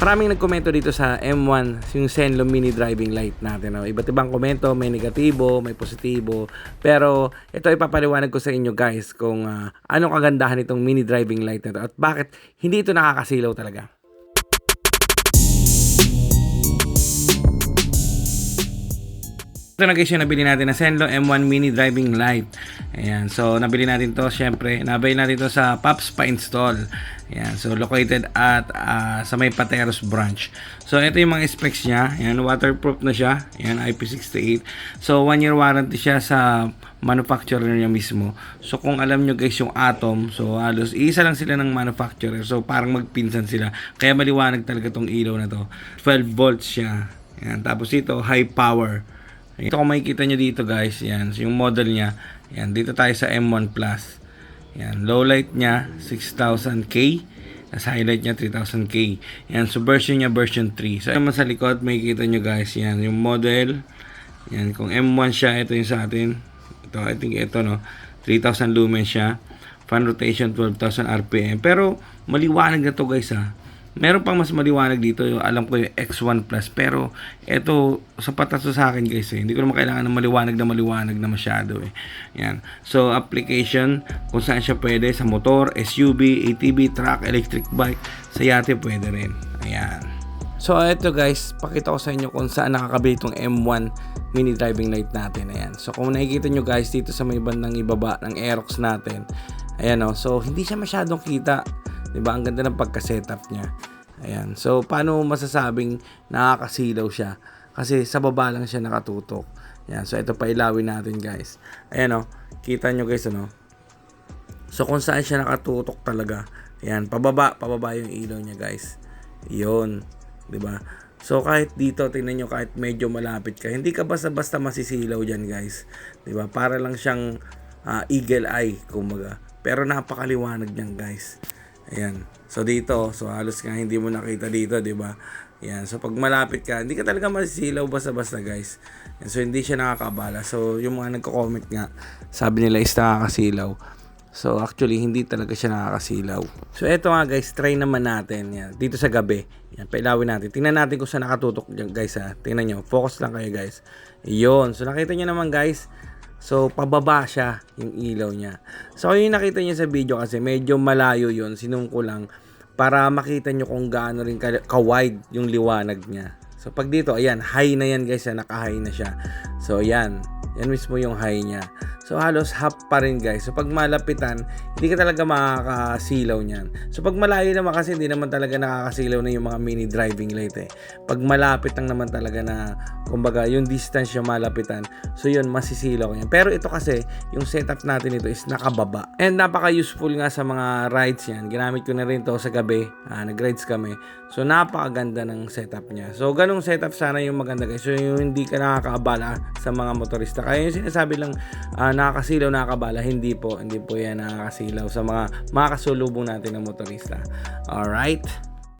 Maraming nagkomento dito sa M1, yung Senlo mini driving light natin. No? Iba't ibang komento, may negatibo, may positibo. Pero ito ipapaliwanag ko sa inyo guys kung ah, anong kagandahan itong mini driving light na to at bakit hindi ito nakakasilaw talaga. Ito na guys yung nabili natin na Senlo M1 Mini Driving Light. Ayan. So, nabili natin to syempre. Nabili natin to sa Pops pa-install. Ayan. So, located at ah, sa may Pateros branch. So, ito yung mga specs niya. Ayan. Waterproof na siya. Ayan. IP68. So, one year warranty siya sa manufacturer niya mismo. So, kung alam nyo guys yung Atom, so halos isa lang sila ng manufacturer. So, parang magpinsan sila. Kaya maliwanag talaga tong ilaw na to. 12 volts siya. Ayan. Tapos ito, high power. Ito kung makikita nyo dito guys, yan, yung model niya, yan, dito tayo sa M1 Plus. Yan, low light niya, 6000K. Tapos highlight niya, 3000K. Yan, so version niya, version 3. So, naman sa likod, makikita nyo guys, yan, yung model. Yan, kung M1 siya, ito yung sa atin. Ito, I think ito, no, 3000 lumens siya. Fan rotation, 12,000 RPM. Pero, maliwanag na to guys, ha. Meron pang mas maliwanag dito, yung alam ko yung X1 Plus, pero ito sapat na sa akin guys eh. Hindi ko naman kailangan ng maliwanag na maliwanag na masyado eh. Yan. So application kung saan siya pwede sa motor, SUV, ATV, truck, electric bike, sa yate pwede rin. Ayan. So ito guys, pakita ko sa inyo kung saan nakakabili itong M1 mini driving light natin. Ayan. So kung nakikita nyo guys dito sa may bandang ibaba ng Aerox natin. Ayan o. So hindi siya masyadong kita. 'Di ba? Ang ganda ng pagka-setup niya. Ayan. So paano masasabing nakakasilaw siya? Kasi sa baba lang siya nakatutok. Ayan. So ito pailawin natin guys. Ayan o. Kita nyo guys ano. So kung saan siya nakatutok talaga. Ayan, pababa, pababa yung ilaw niya, guys. 'Yon, 'di ba? So kahit dito tingnan nyo kahit medyo malapit ka, hindi ka basta-basta masisilaw diyan, guys. 'Di ba? Para lang siyang ah, eagle eye, kumbaga. Pero napakaliwanag niyan, guys. Ayan. So dito, so halos nga hindi mo nakita dito, 'di ba? Yan. So pag malapit ka, hindi ka talaga masisilaw basta-basta, guys. Yan. So hindi siya nakakabala. So yung mga nagko-comment nga, sabi nila is nakakasilaw. So actually hindi talaga siya nakakasilaw. So eto nga guys, try naman natin yan dito sa gabi. Yan, pailawin natin. Tingnan natin kung saan nakatutok dyan guys ha. Tingnan nyo, focus lang kayo guys. Iyon. So nakita nyo naman guys, So, pababa siya yung ilaw niya. So, yung nakita niyo sa video kasi medyo malayo yon Sinungko lang para makita nyo kung gaano rin ka- ka-wide yung liwanag niya. So, pag dito, ayan, high na yan guys. Naka-high na siya. So, yan. Yan mismo yung high niya. So, halos half pa rin guys. So, pag malapitan, hindi ka talaga makakasilaw niyan. So, pag malayo naman kasi, hindi naman talaga nakakasilaw na yung mga mini driving light eh. Pag malapit lang naman talaga na, kumbaga, yung distance yung malapitan. So, yun, masisilaw yan. Pero ito kasi, yung setup natin ito is nakababa. And napaka-useful nga sa mga rides yan. Ginamit ko na rin to sa gabi. Ah, nag-rides kami. So, napakaganda ng setup niya. So, ganong setup sana yung maganda guys. So, yung hindi ka nakakaabala sa mga motorista. Kaya yung sinasabi lang, ah, nakakasilaw, nakakabala, hindi po. Hindi po yan nakakasilaw sa mga makakasulubong natin ng motorista. Alright?